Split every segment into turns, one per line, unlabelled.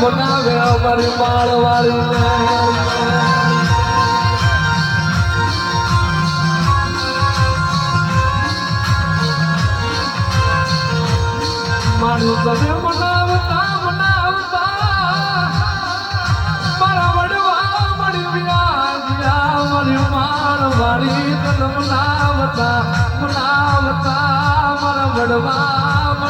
બનાવે અમારી માળવાળી મારું તમે મનાવતા મનાવતા મારા વડવા મળી વ્યાજ્યા મારી માળવાળી તને મનાવતા મારા વડવા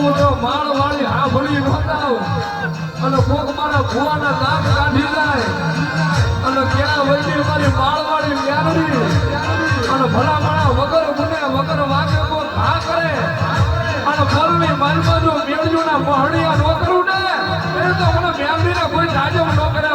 હું તો માળ વાળી સાંભળી નોંધાવ અને કોક મારા ભુવાના કાઢી જાય. અને ક્યાં વૈદી મારી માળવાળી મ્યારડી અને ભલામણા વગર ગુને વગર વાગે કોઈ ઘા કરે. અને પલની માલમાં જો મેળજુના મહડિયા નો કરું ને એ તો મને મેમરીને કોઈ જાજમ ન કરે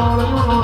bola, bola.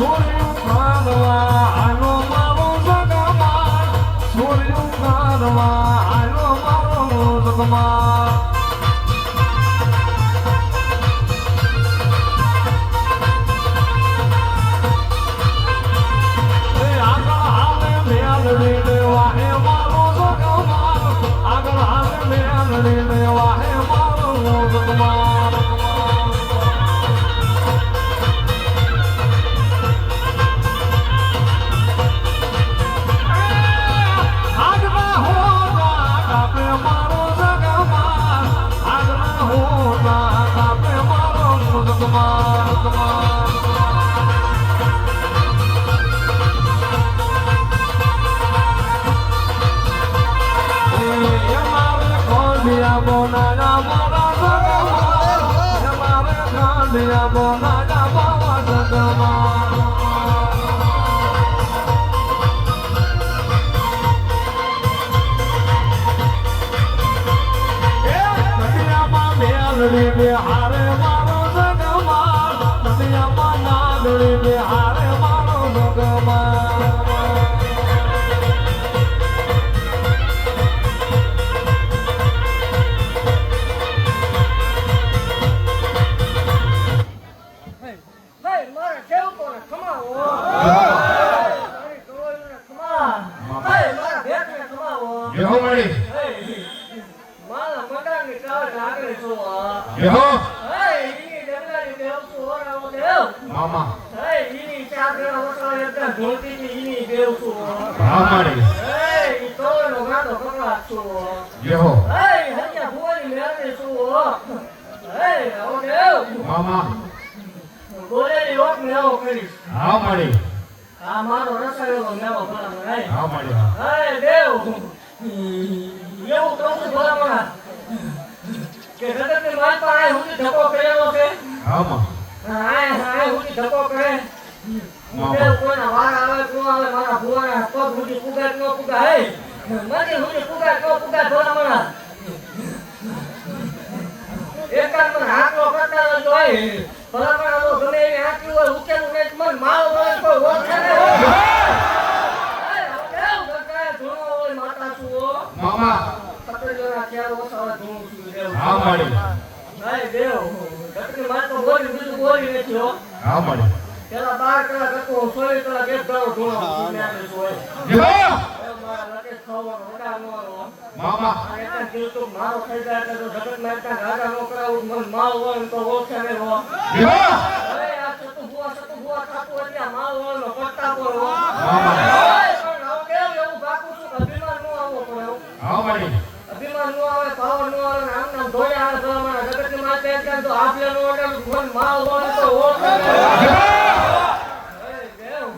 ચોર્યું કરવા
આય હુંની ધક્કો કરેલો છે.
હા
ધક્કો કરે વાર આવે કો આવે મારા ભુવાના પગ હુંની પુગાય નો પુગાય હે મને હુંની પુગાય નો એકાદ મને કરતા હે ભલામણા તો ગમે એવી હાથની હોય ઉકેલું નહીં તો માલ હોય કોઈ ઓળખે હાય, હોય હો.
મામા.
ક્યારે ઓસાવા ધૂણું
હા મળી
હો.
હા મળી.
પેલા બાર કલાક હતો, સોળ કલાક એક નો.
મામા.
તો મારો થઈ જાય તો નો કરાવું, મને માલ હોય ને તો થાતું એટલે માલ હોય ને પટ્ટા પર હો.
મામા.
અભિમાન નો નો આવે પાવર નો આવે નામ નામ ધોયા આવે જગતની માથે અત્યારે તો આપલે નો એટલે હોય તો ઓળખે હે દેવ.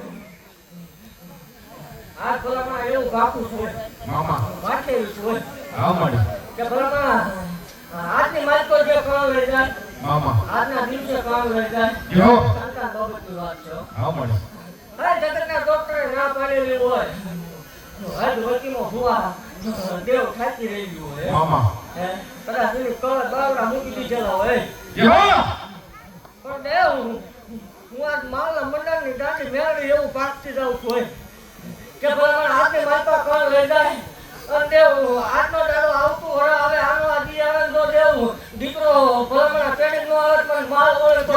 ખાતી ભલામાં એવું બાપુ છે.
મામા.
વાંચેલું છે.
હા મળી
કે ભલામાં આજની માલ તો જે કામ લઈ જાય
મામા.
આજના દિવસે કામ લઈ જાય.
બેહો
સંતાન બાબતની વાત છે હા.
મળી
હા જગતના ડોક્ટરે ના પાડેલી હોય હજ વતીમાં ભુવા દેવ થાકી રહેલી હોય.
મામા.
હે? કદાચ એની કવર બાવડા મૂકી દીધેલા હોય. પણ દેવ હું આજ માલના મંડળની દાંડી મેળવી એવું પાકતી જાઉં છું હોય. કે ભલા હાથે મારતા કોણ લઈ જાય. અને દેવ આજનો દાડો આવતું હવે હવે આનો આ આવે ને જો દીકરો ભલા મને પેડી નો આવે માલ તો બંધ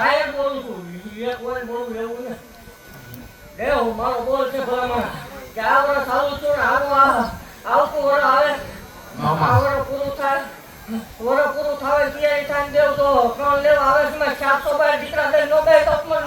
કરી બોલું છું. એક વાર બોલું એવું ને હું મારો બોલ છે ભલામણ. કે આ આવું છું ને આવું આવતું વર્ષ આવે.
મામા.
આ વર્ષ પૂરું થાય. વર્ષ પૂરું થાય ત્યારે થાય દેવ તો કોણ લેવા આવે છે. મેં ચારસો બાર દીકરા દઈ નો બે તો મને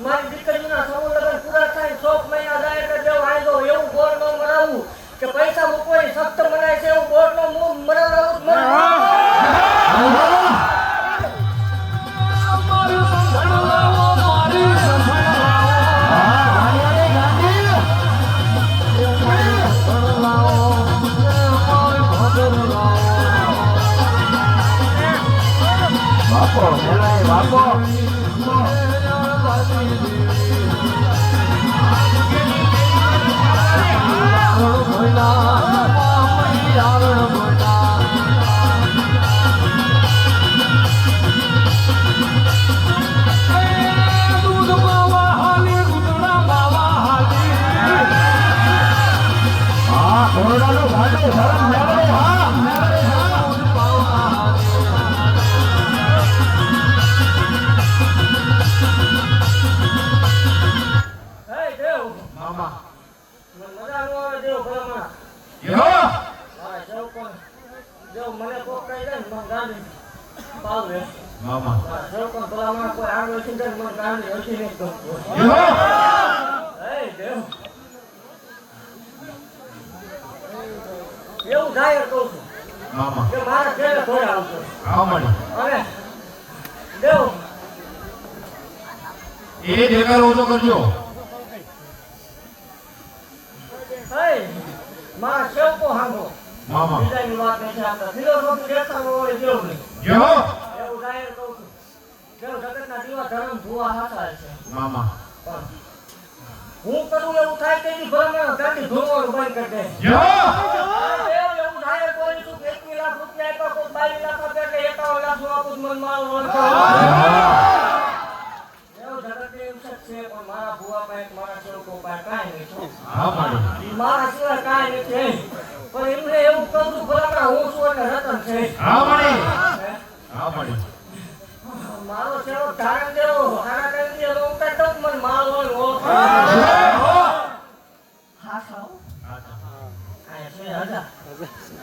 મારી દીકરીના સમૂહ લગ્ન પૂરા થાય, ચોક મહિના જાય એટલે દેવ આયલો એવું બોર ન મરાવું કે પૈસા મૂકવાની સખ્ત મનાય છે, એવું બોર નો. મરાવડાવું
મારા
સેવકો હાંભો
મામા
બીજાની વાત નથી આપતા ફિલોસોફી દેખાડો હોય જેવું નહીં
જીહો
એવું જાહેર કહું છું દેવ જગતના દીવા ધર્મ ભૂવા હાથા છે
મામા
હું કરું એવું થાય કે ઈ ભલામણ ગાડી ધોવાનું બંધ કરી દે એવું જાહેર કહું છું કે લાખ રૂપિયા આપ્યા કોઈ બાવીસ લાખ આપ્યા એટલે એકાવન લાખ આપું મન માલ વળતો દેવ જગતની ઇજ્જત છે પણ મારા ભૂવા પાસે મારા સેવકો પાસે કાંઈ નહીં છો.
હા મળી
મારા સિવાય કાંઈ નથી પણ એમને એવું કહું છું ભલામણ હું છું એટલે રતન છે.
હા મળી
હા?
મળી
મારો સેવક ધારણ દેવો હારા કરી દે તો હું કાંઈ દઉં માલ હોય ને હા સાવ. આ છે હજાર.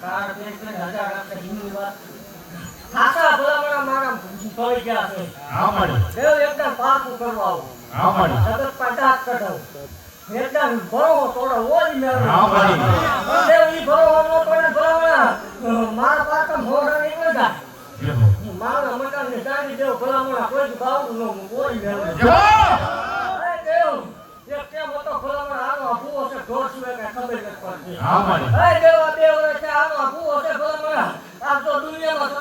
કાર બે બે હજાર આપણે હિન્દી વાત. ખાસા ભલામણા મારા પડી ગયા છે.
હા મળી
એકદમ પાકું કરવા આવું. પટાક કઢાવ ભરો દેવ ઈ ભરો નો ભલામણા મારા પાકા મોઢા નીકળી દેવ ભલામણા કોઈ અરે દેવ એક ભલામણા? આનો ભૂવો છે ઢોર ખબર પડતી.
હા
અરે દેવા બે છે આનો ભૂવો છે ભલામણા. આ તો દુનિયામાં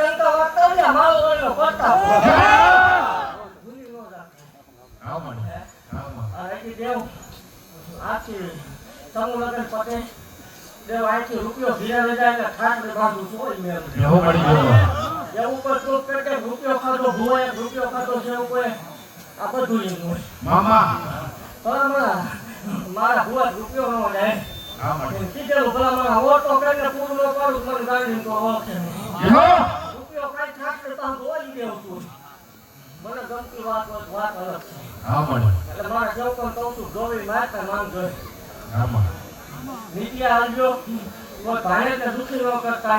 ડંકા વાગતા હોય ને, પડતા ન રાખે.
હા હા મળી
આ એથી દેવ આથી સમૂહ લગ્ન પતે. દેવ આથી રૂપિયો ભીરા લઈ જાય એટલે બાંધું છું ઓય મેં
જીહો મળી
એવું કોઈ પ્રૂફ કરે કે રૂપિયો ખાધો ભૂવાએ રૂપિયો ખાધો છે કોઈ આ બધું હોય.
મામા.
ભલામણા મારા ભૂવા રૂપિયો ન
હા મળી.
કીધેલું ભલામણા ઓટો કરીને પૂરું ન તો મને ગાડી તો.
જીહો
રૂપિયો કાંઈ ઠાઠ તો આમ ઓલી દેવું છું. મને ગમતી વાત હોય તો વાત અલગ છે.
હા મળી
એટલે મારા સેવકોને કહું છું માંગજો
હા મળી
નીતિ આવજો કોઈ ભાણેજને દુઃખી ન કરતા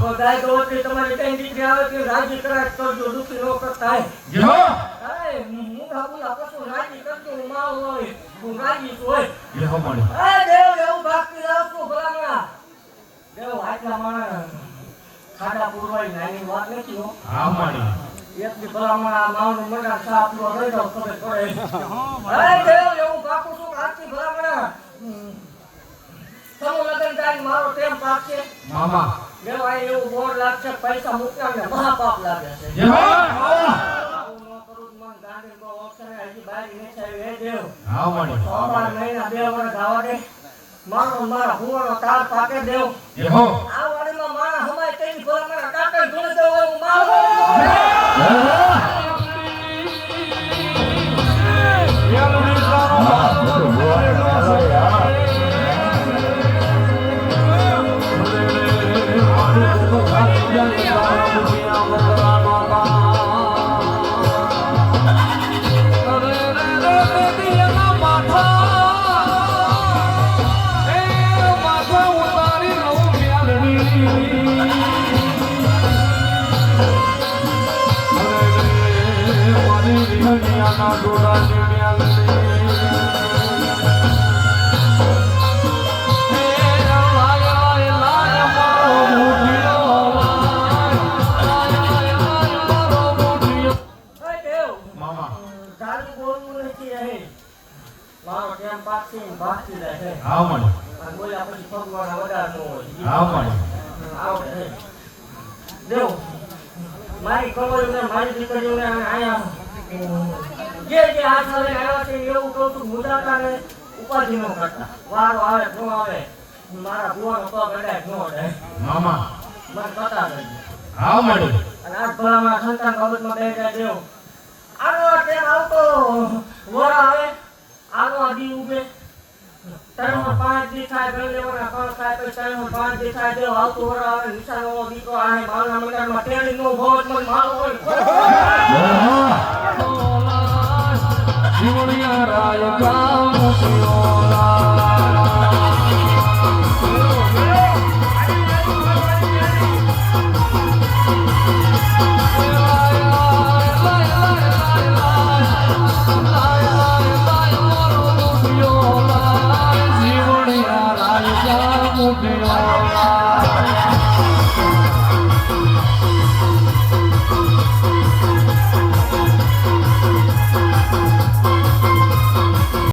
કોઈ ગાય ગોવતરી તમારી કઈ દીકરી આવે કે રાજી કરાય કરજો દુઃખી ન કરતા.
જો.
અરે મૂંગા બુલા કશું રાજી કરતો હું માલ હોય. હું રાજી હોય
એ હો મળી
અરે દેવ એવું બાકી છું ભલામણા. દેવ આટલા માણા ખાડા પૂરવાય નાની વાત નથી હો.
હા મળી
એકની ભલામણા આ માવનું મંડા સાપ નો રહી જાવ ખબર પડે અરે દેવ એવું બાપુ શું આજથી ભલામણા સમૂહ લગ્ન થાય મારો ટેમ પાકશે
મામા.
દેવ આ એવું બોર લાગશે પૈસા મૂક્યા ને મહાપાપ લાગે છે.
જય
આવું તો આવી. હે
હા
આવા દે. મારો મારા ભુવાનો તાર પાકે દેવ.
એ હો.
આ મારા હમાય કઈ ભલા મુદાતાને ઉપાધિ નો કરતા વારો આવે ન આવે મારા ભુવાનો પગ અડાય ન અડાય.
મામા.
મને કતા નથી
હા મને
અને આજ ભલામાં સંતાન બાબતમાં બે જાય દેવ. આનો ટેમ આવતો. વરા આવે આનો આદી ઉભે. ત્રણ પાંચ દી થાય પાંચ થાય પછી ત્રણ પાંચ દી થાય દેવ આવતો વરા આવે નિશાનો દીકરો આવે માલના મંડળમાં તેડી નો ભોજ મન મારો હોય.
જીવણિયા રાજા મુખ્યો